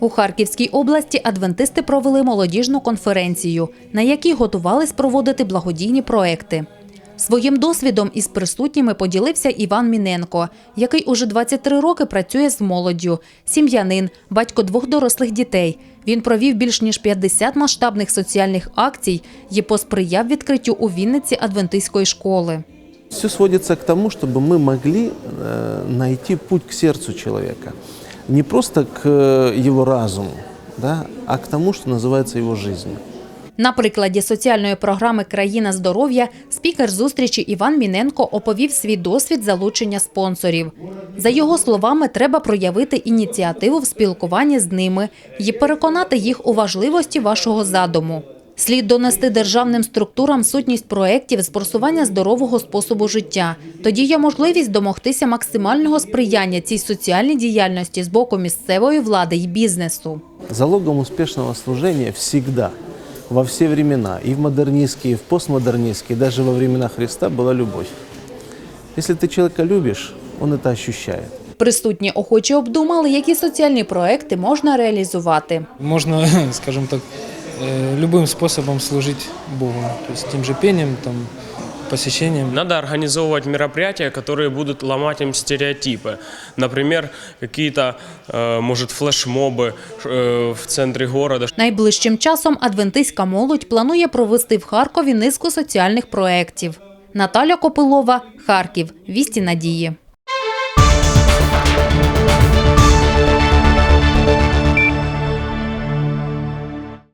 У Харківській області адвентисти провели молодіжну конференцію, на якій готувались проводити благодійні проекти. Своїм досвідом із присутніми поділився Іван Міненко, який уже 23 роки працює з молоддю, сім'янин, батько двох дорослих дітей. Він провів більш ніж 50 масштабних соціальних акцій і посприяв відкриттю у Вінниці адвентистської школи. Все сводится к тому, чтобы мы могли э, найти путь к сердцу человека. Не просто к э, его разуму, да, а к тому, что называется его жизнью. На прикладі соціальної програми Країна здоров'я спікер зустрічі Іван Міненко оповів свій досвід залучення спонсорів. За його словами, треба проявити ініціативу в спілкуванні з ними і переконати їх у важливості вашого задуму. Слід донести державним структурам сутність проєктів з просування здорового способу життя. Тоді є можливість домогтися максимального сприяння цій соціальній діяльності з боку місцевої влади і бізнесу. Залогом успешного служения всегда, во все времена, и в модернистские, и в постмодернистские, и даже во времена Христа была любовь. Если ты человека любишь, он это ощущает. Присутні охочі обдумали, які соціальні проекти можна реалізувати. Можно, скажем так, э, любым способом служить Богу. То есть тем же пением, там, посещением. Надо организовывать мероприятия, которые будут ломать им стереотипы. Например, какие-то, э, может, флешмобы э, в центре города, Найближчим часом адвентистська молодь планує провести в Харкові низку соціальних проєктів. Наталя Копилова, Харків. Вісті надії.